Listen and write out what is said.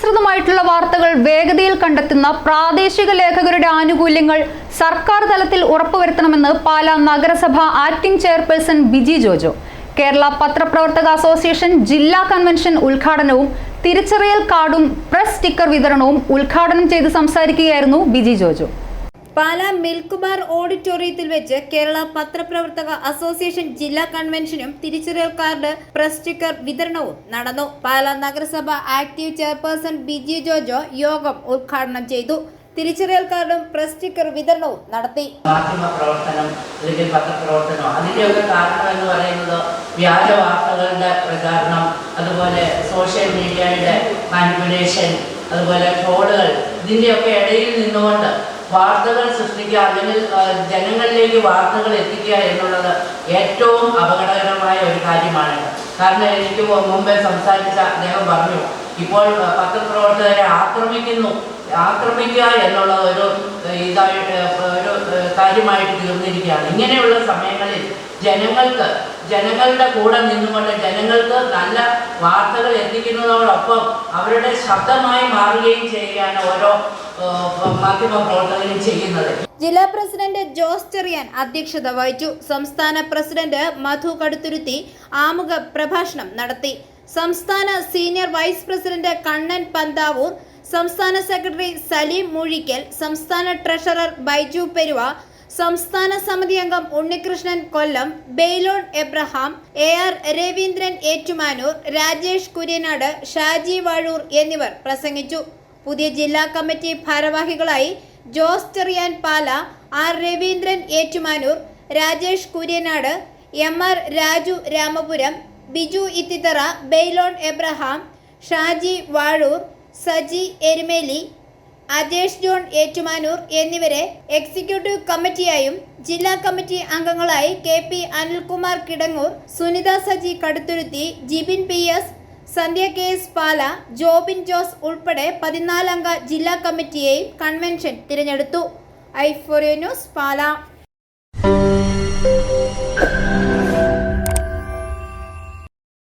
വസ്തുതാനുസൃതമായിട്ടുള്ള വാർത്തകൾ വേഗതയിൽ കണ്ടെത്തുന്ന പ്രാദേശിക ലേഖകരുടെ ആനുകൂല്യങ്ങൾ സർക്കാർ തലത്തിൽ ഉറപ്പുവരുത്തണമെന്ന് പാലാ നഗരസഭ ആക്ടിംഗ് ചെയർപേഴ്സൺ ബിജി ജോജോ. കേരള പത്രപ്രവർത്തക അസോസിയേഷൻ ജില്ലാ കൺവെൻഷൻ ഉദ്ഘാടനവും തിരിച്ചറിയൽ കാർഡും പ്രസ് സ്റ്റിക്കർ വിതരണവും ഉദ്ഘാടനം ചെയ്ത് സംസാരിക്കുകയായിരുന്നു ബിജി ജോജോ. പാലാ മിൽക്ക് ബാർ ഓഡിറ്റോറിയത്തിൽ വെച്ച് കേരള പത്രപ്രവർത്തക അസോസിയേഷൻ ജില്ലാ കൺവെൻഷനും തിരിച്ചറിയൽ കാർഡ് പ്രസ് സ്റ്റിക്കർ വിതരണവും നടന്നു. പാല നഗരസഭ ആക്റ്റീവ് ചെയർപേഴ്സൺ ബിജി ജോജോ യോഗം ഉദ്ഘാടനം ചെയ്തു. തിരിച്ചറിയൽ കാർഡും പ്രസ് സ്റ്റിക്കർ വിതരണവും നടത്തി. മാധ്യമ പ്രവർത്തനം അല്ലെങ്കിൽ പത്രപ്രവർത്തനം അതിന്റെയൊക്കെ കാരണം എന്ന് പറയുന്നത് വ്യാജ വാർത്തകളുടെ പ്രചാരണം അതുപോലെ സോഷ്യൽ മീഡിയയുടെ മാനിപ്പുലേഷൻ അതുപോലെ ട്രോളുകൾ ഇതിന്റെയൊക്കെ ഇടയിൽ നിന്നുകൊണ്ട് വാർത്തകൾ സൃഷ്ടിക്കുക അല്ലെങ്കിൽ ജനങ്ങളിലേക്ക് വാർത്തകൾ എത്തിക്കുക എന്നുള്ളത് ഏറ്റവും അപകടകരമായ ഒരു കാര്യമാണ്. കാരണം എനിക്ക് മുമ്പേ സംസാരിച്ച അദ്ദേഹം പറഞ്ഞു ഇപ്പോൾ പത്രപ്രവർത്തകരെ ആക്രമിക്കുന്നു ആക്രമിക്കുക എന്നുള്ളത് ഒരു ഇതായിട്ട് ഒരു കാര്യമായിട്ട് തീർന്നിരിക്കുകയാണ്. ഇങ്ങനെയുള്ള സമയങ്ങളിൽ ജനങ്ങൾക്ക് ജനങ്ങളുടെ കൂടെ നിന്നുകൊണ്ട് ജനങ്ങൾക്ക് നല്ല വാർത്തകൾ എത്തിക്കുന്നതോടൊപ്പം അവരുടെ ശബ്ദമായി മാറുകയും ചെയ്യുകയാണ് ഓരോ ജില്ലാ പ്രസിഡന്റ് ജോസ് ചെറിയാൻ അധ്യക്ഷത വഹിച്ചു. സംസ്ഥാന പ്രസിഡന്റ് മധു കടുത്തുരുത്തി ആമുഖ പ്രഭാഷണം നടത്തി. സംസ്ഥാന senior vice president Kannan Panthavoor സംസ്ഥാന സെക്രട്ടറി സലീം മൂഴിക്കൽ സംസ്ഥാന ട്രഷറർ ബൈജു പെരുവ സംസ്ഥാന സമിതി അംഗം Unnikrishnan Kollam ബെയ്ലോൺ Abraham A R Raveendran Ettumanoor Rajesh Kuryanad Shaji Vazhoor എന്നിവർ പ്രസംഗിച്ചു. പുതിയ ജില്ലാ കമ്മിറ്റി ഭാരവാഹികളായി Jose Cherian Pala R Raveendran Ettumanoor Rajesh Kuryanad M R Raju Ramapuram Biju Ithithara Baylon Abraham Shaji Vazhoor Saji Erumeli Ajesh John Ettumanoor എന്നിവരെ എക്സിക്യൂട്ടീവ് കമ്മിറ്റിയായും ജില്ലാ കമ്മിറ്റി അംഗങ്ങളായി K P Anilkumar Kidangoor Sunitha Saji Kaduthuruthy Jibin P S Sandhya K S Pala Jobin Jose ഉൾപ്പെടെ പതിനാലംഗ ജില്ലാ കമ്മിറ്റിയെയും convention തിരഞ്ഞെടുത്തു. ഐഫോറിയ news പാല.